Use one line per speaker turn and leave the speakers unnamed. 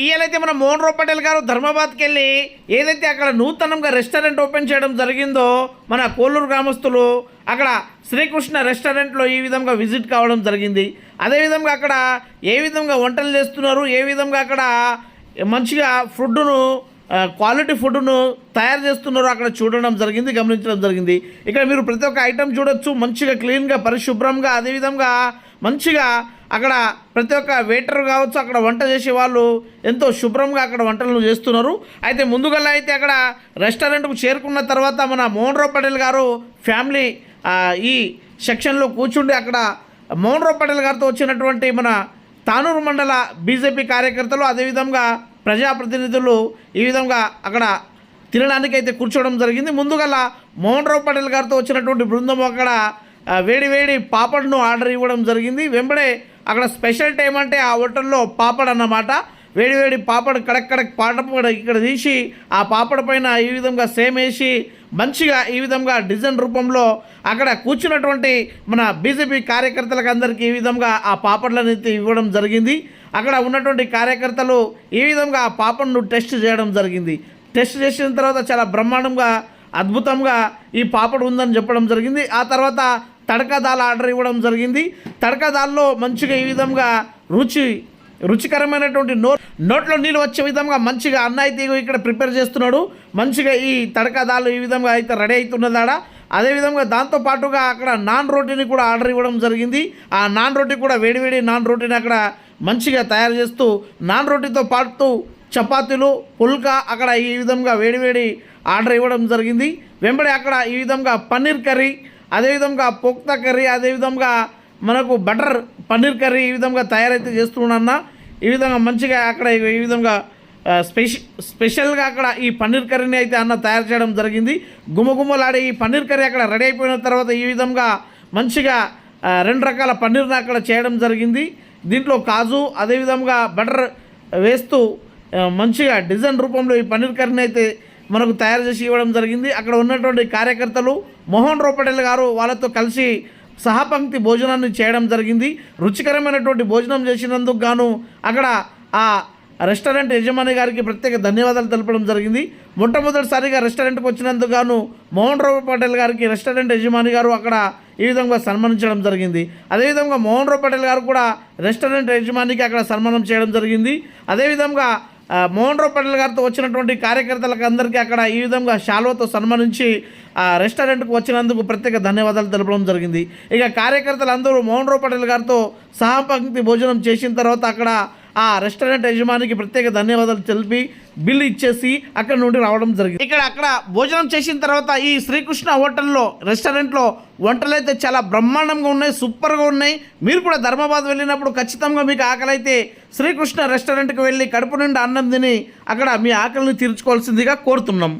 ఇయ్యాలైతే మన మోహన్ రావు పటేల్ గారు ధర్మాబాద్కి వెళ్ళి ఏదైతే అక్కడ నూతనంగా రెస్టారెంట్ ఓపెన్ చేయడం జరిగిందో మన కోల్లూరు గ్రామస్తులు అక్కడ శ్రీకృష్ణ రెస్టారెంట్లో ఈ విధంగా విజిట్ కావడం జరిగింది. అదేవిధంగా అక్కడ ఏ విధంగా వంటలు చేస్తున్నారు ఏ విధంగా అక్కడ మంచిగా ఫుడ్ను క్వాలిటీ ఫుడ్ను తయారు చేస్తున్నారో అక్కడ చూడడం జరిగింది గమనించడం జరిగింది. ఇక్కడ మీరు ప్రతి ఒక్క ఐటెం చూడొచ్చు మంచిగా క్లీన్గా పరిశుభ్రంగా అదేవిధంగా మంచిగా అక్కడ ప్రతి ఒక్క వెయిటర్ కావచ్చు అక్కడ వంట చేసే వాళ్ళు ఎంతో శుభ్రంగా అక్కడ వంటలను చేస్తున్నారు. అయితే ముందుగా అయితే అక్కడ రెస్టారెంట్కు చేరుకున్న తర్వాత మన మోహన్రావు పటేల్ గారు ఫ్యామిలీ ఈ సెక్షన్లో కూర్చుండి అక్కడ మోహన్రావు పటేల్ గారితో వచ్చినటువంటి మన తానూరు మండల బీజేపీ కార్యకర్తలు అదేవిధంగా ప్రజాప్రతినిధులు ఈ విధంగా అక్కడ తినడానికి అయితే కూర్చోవడం జరిగింది. ముందుగల మోహన్ రావు పటేల్ గారితో వచ్చినటువంటి బృందం అక్కడ వేడి వేడి పాపడ్ను ఆర్డర్ ఇవ్వడం జరిగింది. వెంబడే అక్కడ స్పెషల్ టైం అంటే ఆ హోటల్లో పాపడ్ అన్నమాట. వేడి వేడి పాపడ్ కడక్ కడక్ పాపడ ఇక్కడ తీసి ఆ పాపడ పైన ఈ విధంగా సేమ్ వేసి మంచిగా ఈ విధంగా డిజైన్ రూపంలో అక్కడ కూర్చున్నటువంటి మన బీజేపీ కార్యకర్తలకు అందరికీ ఈ విధంగా ఆ పాపడ్లను ఇవ్వడం జరిగింది. అక్కడ ఉన్నటువంటి కార్యకర్తలు ఈ విధంగా ఆ పాపను టెస్ట్ చేయడం జరిగింది. టెస్ట్ చేసిన తర్వాత చాలా బ్రహ్మాండంగా అద్భుతంగా ఈ పాపడు ఉందని చెప్పడం జరిగింది. ఆ తర్వాత తడకదాల్ ఆర్డర్ ఇవ్వడం జరిగింది. తడకదాల్లో మంచిగా ఈ విధంగా రుచి రుచికరమైనటువంటి నో నోట్లో నీళ్ళు వచ్చే విధంగా మంచిగా అన్న అయితే ఇక్కడ ప్రిపేర్ చేస్తున్నాడు. మంచిగా ఈ తడకదాలు ఈ విధంగా అయితే రెడీ అవుతున్నదాడ అదేవిధంగా దాంతో పాటుగా అక్కడ నాన్ రోటీని కూడా ఆర్డర్ ఇవ్వడం జరిగింది. ఆ నాన్ రోటీ కూడా వేడివేడి నాన్ రోటీని అక్కడ మంచిగా తయారు చేస్తూ నాన్ రోటీతో పాటు చపాతీలు పుల్కా అక్కడ ఈ విధంగా వేడివేడి ఆర్డర్ ఇవ్వడం జరిగింది. వెంబడి అక్కడ ఈ విధంగా పన్నీర్ కర్రీ అదేవిధంగా పోక్తా కర్రీ అదేవిధంగా మనకు బటర్ పన్నీర్ కర్రీ ఈ విధంగా తయారైతే చేస్తున్నా ఈ విధంగా మంచిగా అక్కడ ఈ విధంగా స్పెషల్ స్పెష స్పెషల్గా అక్కడ ఈ పన్నీర్ కర్రీని అయితే అన్న తయారు చేయడం జరిగింది. గుమగుమలాడే ఈ పన్నీర్ కర్రీ అక్కడ రెడీ అయిపోయిన తర్వాత ఈ విధంగా మంచిగా రెండు రకాల పన్నీర్ని అక్కడ చేయడం జరిగింది. దీంట్లో కాజు అదేవిధంగా బటర్ వేస్తూ మంచిగా డిజైన్ రూపంలో ఈ పన్నీర్ కర్రీని అయితే మనకు తయారు చేసి ఇవ్వడం జరిగింది. అక్కడ ఉన్నటువంటి కార్యకర్తలు మోహన్ రావు గారు వాళ్ళతో కలిసి సహపంక్తి భోజనాన్ని చేయడం జరిగింది. రుచికరమైనటువంటి భోజనం చేసినందుకు గాను అక్కడ ఆ రెస్టారెంట్ యజమాని గారికి ప్రత్యేక ధన్యవాదాలు తెలపడం జరిగింది. మొట్టమొదటిసారిగా రెస్టారెంట్కి వచ్చినందుకు గాను మోహన్ రావు పటేల్ గారికి రెస్టారెంట్ యజమాని గారు అక్కడ ఈ విధంగా సన్మానించడం జరిగింది. అదేవిధంగా మోహన్ రావు పటేల్ గారు కూడా రెస్టారెంట్ యజమానికి అక్కడ సన్మానం చేయడం జరిగింది. అదేవిధంగా మోహన్ రావు పటేల్ గారితో వచ్చినటువంటి కార్యకర్తలకు అందరికీ అక్కడ ఈ విధంగా శాలువతో సన్మానించి ఆ రెస్టారెంట్కు వచ్చినందుకు ప్రత్యేక ధన్యవాదాలు తెలపడం జరిగింది. ఇక కార్యకర్తలు అందరూ మోహన్ రావు పటేల్ గారితో సహపంక్తి భోజనం చేసిన తర్వాత అక్కడ ఆ రెస్టారెంట్ యజమానికి ప్రత్యేక ధన్యవాదాలు తెలిపి బిల్లు ఇచ్చేసి అక్కడ నుండి రావడం జరిగింది. ఇక్కడ అక్కడ భోజనం చేసిన తర్వాత ఈ శ్రీకృష్ణ హోటల్లో రెస్టారెంట్లో వంటలు అయితే చాలా బ్రహ్మాండంగా ఉన్నాయి సూపర్గా ఉన్నాయి. మీరు కూడా ధర్మాబాద్ వెళ్ళినప్పుడు ఖచ్చితంగా మీకు ఆకలి అయితే శ్రీకృష్ణ రెస్టారెంట్కి వెళ్ళి కడుపు నుండి అన్నం తిని అక్కడ మీ ఆకలిని తీర్చుకోవాల్సిందిగా కోరుతున్నాం.